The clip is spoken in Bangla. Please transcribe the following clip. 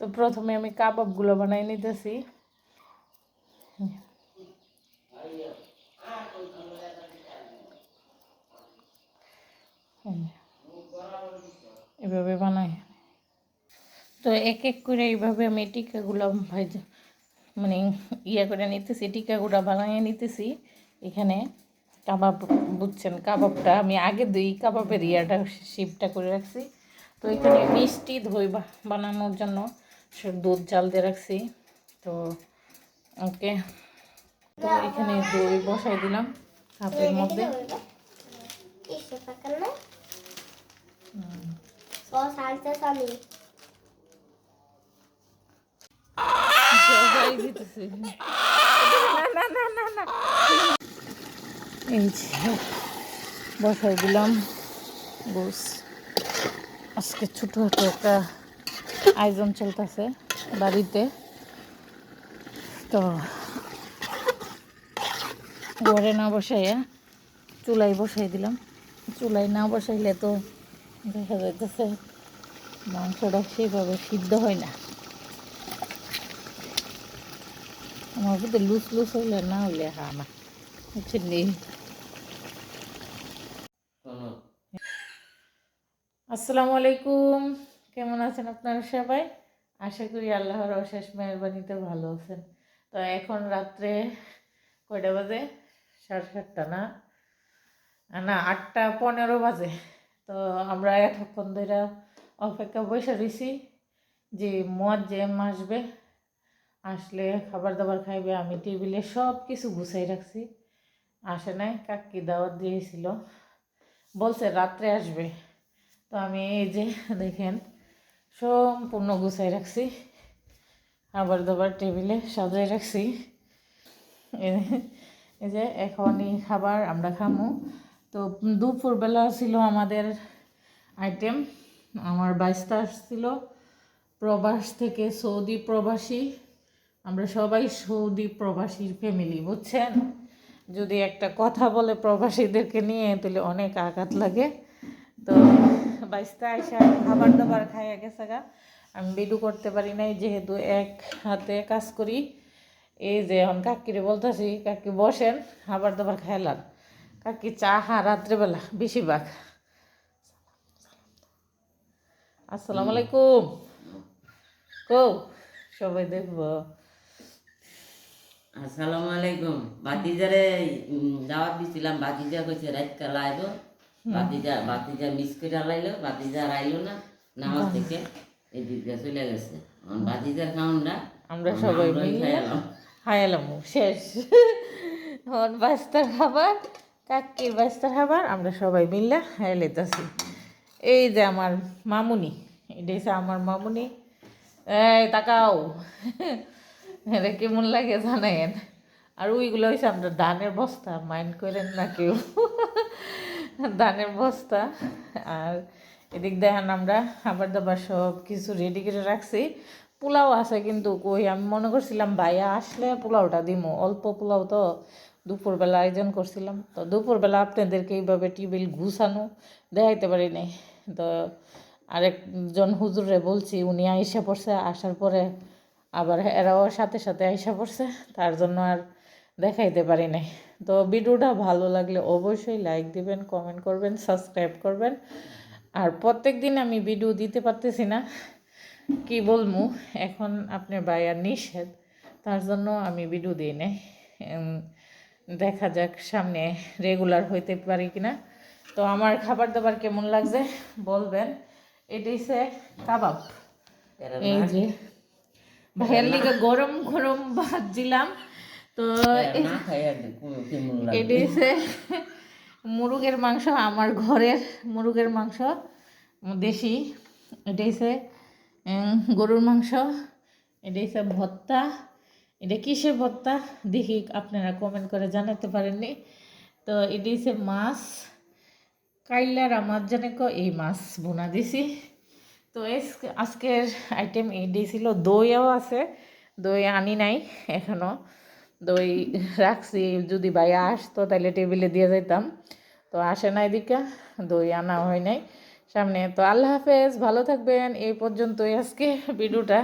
তো প্রথমে আমি কাবাবগুলো বানাই নিতেছি। এভাবে বানাই। তো এক এক করে এইভাবে আমি টিকাগুলো মানে ইয়ে করে নিতেছি, টিকাগুলো বানিয়ে নিতেছি। এখানে কাবাব বুঝছেন, কাবাবটা আমি আগে দুই কাবাবের ইয়াটা শিপটা করে রাখছি। তো এখানে মিষ্টি দই বানানোর জন্য দুধ জাল দিয়ে রাখছি। তো ওকে, তো এখানে দই বসাই দিলাম কাপের মধ্যে। বসাই দিলাম। গোস আজকে ছোটো একটা আয়োজন চলতেছে বাড়িতে। তো ঘরে না বসাইয়া চুলাই বসাই দিলাম। চুলাই না বসাইলে তো দেখা যাইতেছে মাংসটা সেইভাবে সিদ্ধ হয় না। আমার বুঝতে লুজ লুজ হইলে না হইলে হা না বুঝছেন নি? আসসালামু আলাইকুম। কেমন আছেন আপনারা সবাই? আশা করি আল্লাহর অশেষ মেহরবানিতে ভালো আছেন। তো এখন রাত্রে কয়টা বাজে? সাড়ে সাতটা না? না, আটটা পনেরো বাজে। তো আমরা এতক্ষণ ধরে অপেক্ষা বসে রয়েছি যে মদ মোয়াজ্জেম আসবে, আসলে খাবার দাবার খাইবে, আমি টেবিলে সব কিছু গুছাই রাখছি। আসে নাই, কাকি দাওয়াত দিয়েছিল। বলছে রাত্রে আসবে। তো আমি এই যে দেখেন সম্পূর্ণ গুছাই রাখছি। খাবার দাবার টেবিলে সাজাই রাখছি। এই যে এখনই খাবার আমরা খামু। তো দুপুরবেলা ছিল আমাদের আইটেম আমার বাইশটা আসছিল। প্রবাস থেকে সৌদি প্রবাসী। আমরা সবাই সৌদি প্রবাসীর ফ্যামিলি বুঝছেন? যদি একটা কথা বলে প্রবাসীদেরকে নিয়ে, তাহলে অনেক আঘাত লাগে। তো বাইশটা আইসা খাবার দাবার খাইয়া গেছে গা। আমি বিডু করতে পারি নাই যেহেতু এক হাতে কাজ করি। এই যে এখন কাকিরে বলতেছি কাকি বসেন খাবার দাবার খাইলাম। কাকি চা হা রাত্রেবেলা বেশিরভাগ। আসসালামু আলাইকুম। কো সবাই দেখব। আসসালামু আলাইকুম। বাতিজারে দাওয়াত দিছিলাম। বাতিজা কইছে রাত কাল আইব। বাতিজা বাতিজা মিস করে লাইলো বাতিজা আর আইলো না নামাজ থেকে এই চলে গেছে। বাতিজার না আমরা সবাই হায়ালাম শেষ। এখন বাস্তার খাবার কাকির বাস্তার খাবার আমরা সবাই মিলে হায়া লেতেছি এই যে আমার মামুনি এটা হচ্ছে আমার মামুনি। এই তাকাও। এটা কেমন লাগে জানেন? আর ওইগুলো হয়েছে আমরা ধানের বস্তা মাইন্ড করেন না কেউ। ধানের বস্তা। আর এদিক দেখেন আমরা খাবার দাবার সব কিছু রেডি করে রাখছি। পোলাও আছে কিন্তু কই, আমি মনে করছিলাম ভাইয়া আসলে পোলাওটা দিমো। অল্প পোলাও তো দুপুরবেলা আয়োজন করছিলাম। তো দুপুরবেলা আপনাদেরকে এইভাবে টিবিল ঘুষানো দেখাইতে পারি নাই। তো আরেকজন হুজুরে বলছি, উনি আইসা পড়ছে, আসার পরে আবার এরাও সাথে সাথে আইসা পড়ছে। তার জন্য আর দেখাইতে পারি নাই। তো ভিডিওটা ভালো লাগলে অবশ্যই লাইক দিবেন কমেন্ট করবেন সাবস্ক্রাইব করবেন। আর প্রত্যেক দিন আমি ভিডিও দিতে পারতেছি না কি বলমু এখন আপনার বাইয়ার নিষেধ তার জন্য আমি ভিডিও দিই নাই। দেখা যাক সামনে রেগুলার হইতে পারি কিনা। তো আমার খাবার দাবার কেমন লাগছে বলবেন? এটা হচ্ছে কাবাব। এই যে ভাইয়ের লিগে গরম গরম ভাজছিলাম তো এটি হচ্ছে মুরগের মাংস আমার ঘরের মুরগের মাংস দেশি এটা হচ্ছে গরুর মাংস এটা হচ্ছে ভত্তা এটা কিসের ভত্তা দেখি আপনারা কমেন্ট করে জানাতে পারেননি। তো এটি হচ্ছে মাছ কাইলার আমার জানে ক এই মাছ বোনা দিছি। তো এস- আজকের আইটেম এটি ছিল দইও আছে দই আনি নাই এখনও। দই রাখছি, যদি ভাইয়া আসতো তাহলে টেবিলে দিয়ে যেতাম তো আসে না এদিকে দই আনা হয় নাই। সামনে, তো আল্লাহ হাফেজ, ভালো থাকবেন। এই পর্যন্তই আজকে ভিডিওটা।